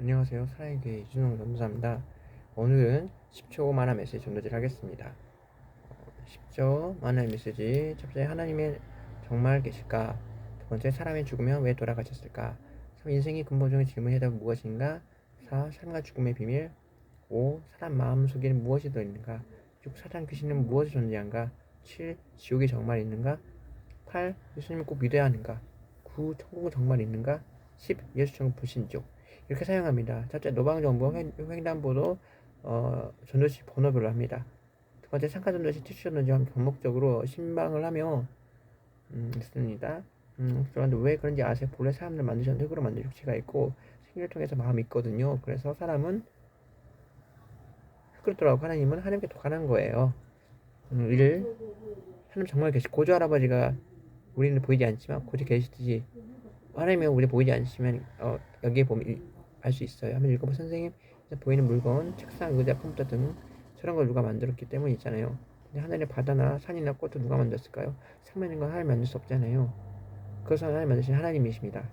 안녕하세요. 사랑의 교회 이준홍 전도사입니다. 오늘은 10초 만화 메시지 전도지를 하겠습니다. 어, 10초 만화 메시지 첫 번째 하나님의 정말 계실까? 두 번째 사람이 죽으면 왜 돌아가셨을까? 3. 인생의 근본적인 질문의 해답은 무엇인가? 4. 삶과 죽음의 비밀 5. 사람 마음 속에는 무엇이 들어있는가? 6. 사탄 귀신은 무엇이 존재한가? 7. 지옥이 정말 있는가? 8. 예수님을 꼭 믿어야 하는가? 9. 천국은 정말 있는가? 10. 예수 천국 불신족 이렇게 사용합니다. 첫째 노방정보 횡- 횡단보도 어, 전도시 번호별로 합니다. 두 번째 상가 전도시 티슈 전도시 병목적으로 신방을 하며 음, 있습니다. 음, 그런데 왜 그런지 아세요? 본래 사람들 만드셨는데 흙으로 만든 육체가 있고 생기를 통해서 마음이 있거든요. 그래서 사람은 흙으로 돌아가고 하나님은 하나님께 독하는 거예요. 음, 일 하나님 정말 계시 고조 할아버지가 우리는 보이지 않지만 고조 계시듯이 하나님이 우리 보이지 않으시면 어, 여기에 보면 알 수 있어요. 한번 읽어보 선생님 보이는 물건, 책상, 의자, 컴퓨터 등 저런 걸 누가 만들었기 때문에 있잖아요. 근데 하늘의 바다나 산이나 꽃도 누가 만들었을까요? 생명인 건 하나님 만들 수 없잖아요. 그것은 하나님 만드신 하나님이십니다.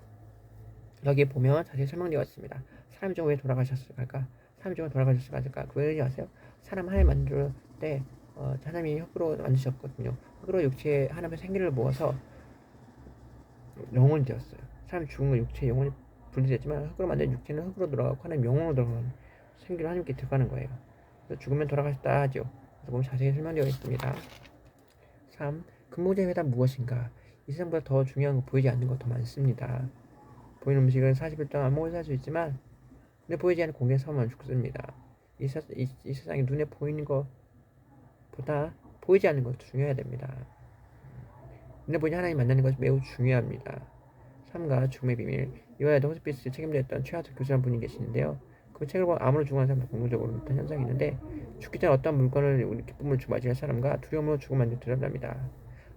여기에 보면 자세히 설명되어 있습니다. 사람이 좀 왜 돌아가셨을까? 사람이 좀 돌아가셨을까? 그왜 아세요? 사람 하나님 만들 때 어, 하나님이 흙으로 만드셨거든요. 흙으로 육체에 하나님의 생기를 모아서 영혼이 되었어요. 사람이 죽은 건 육체 영혼이 분리됐지만 흙으로 만든 육체는 흙으로 돌아가고 하나님 영혼으로 돌아가는 생기로 하나님께 들어가는 거예요. 그래서 죽으면 돌아가셨다 하죠. 그래서 자세히 설명되어 있습니다. 3. 근본적인 회답 무엇인가? 이 세상보다 더 중요한 거 보이지 않는 것더 많습니다. 보이는 음식은 40일 동안 먹을 살수 있지만 눈에 보이지 않는 공기에 서만 죽습니다. 이, 사, 이, 이 세상에 눈에 보이는 것보다 보이지 않는 것도 중요해야 됩니다. 보이는 하나님 만나는 것이 매우 중요합니다. 삶과 죽음의 비밀 이와야도 호스피스 책임졌던 최하철 교수라는 분이 계시는데요. 그 책을 보면 암으로 죽어가는 사람도 공통적으로 나타난 현상이 있는데 죽기 전에 어떤 물건을 우리 기쁨을 주고 맞이할 사람과 두려움으로 죽음 만들 대답합니다.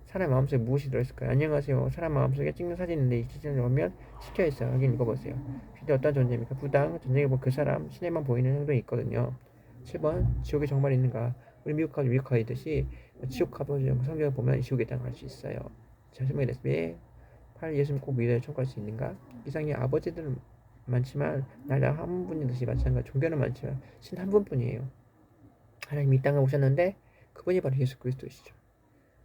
사람 마음속에 무엇이 들어있을까요? 안녕하세요. 사람 마음속에 찍는 사진인데 이 사진을 보면 찍혀 있어요. 여기 읽어보세요. 근데 어떤 존재입니까? 부당, 전쟁에 보면 그 사람, 신에만 보이는 행동이 있거든요. 7번, 지옥이 정말 있는가? 우리 미국 가도 미국 가듯이 지옥 가보죠. 성경을 보면 지옥에 있다는 걸알수 있어요. 자, 설명이 됐습니다. 8. 예수님 꼭 믿어야 청구할 수 있는가? 이상의 아버지들은 많지만 나랑 한 분이듯이 마찬가지 종교는 많지만 신 한 분뿐이에요. 하나님이 이 땅에 오셨는데 그분이 바로 예수 그리스도이시죠.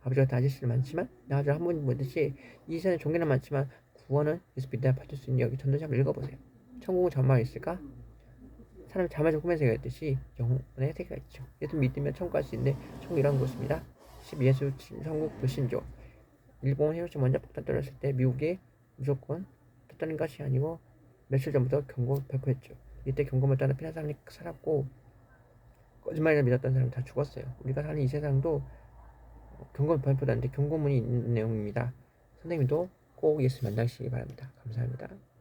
아버지 같은 아저씨는 많지만 나 아들 한 분이듯이 이 세상에 종교는 많지만 구원은 예수 믿어야 받을 수 있는 여기 한번 읽어보세요. 천국은 정말 있을까? 사람이 잠을 꾸면서 얘기했듯이 영혼의 세계가 있죠. 예수 믿으면 천국 갈수 있는데 천국 이런 곳입니다. 10 예수 천국 불신조 일본 헤로시 먼저 폭탄 떨어졌을 때 미국이 무조건 떴다는 것이 아니고 며칠 전부터 경고 발표했죠. 이때 경고를 따라 피난 사람이 살았고 거짓말을 믿었던 사람 다 죽었어요. 우리가 사는 이 세상도 경고 발표도 안 돼 경고문이 있는 내용입니다. 선생님도 꼭 예수 만나시기 바랍니다. 감사합니다.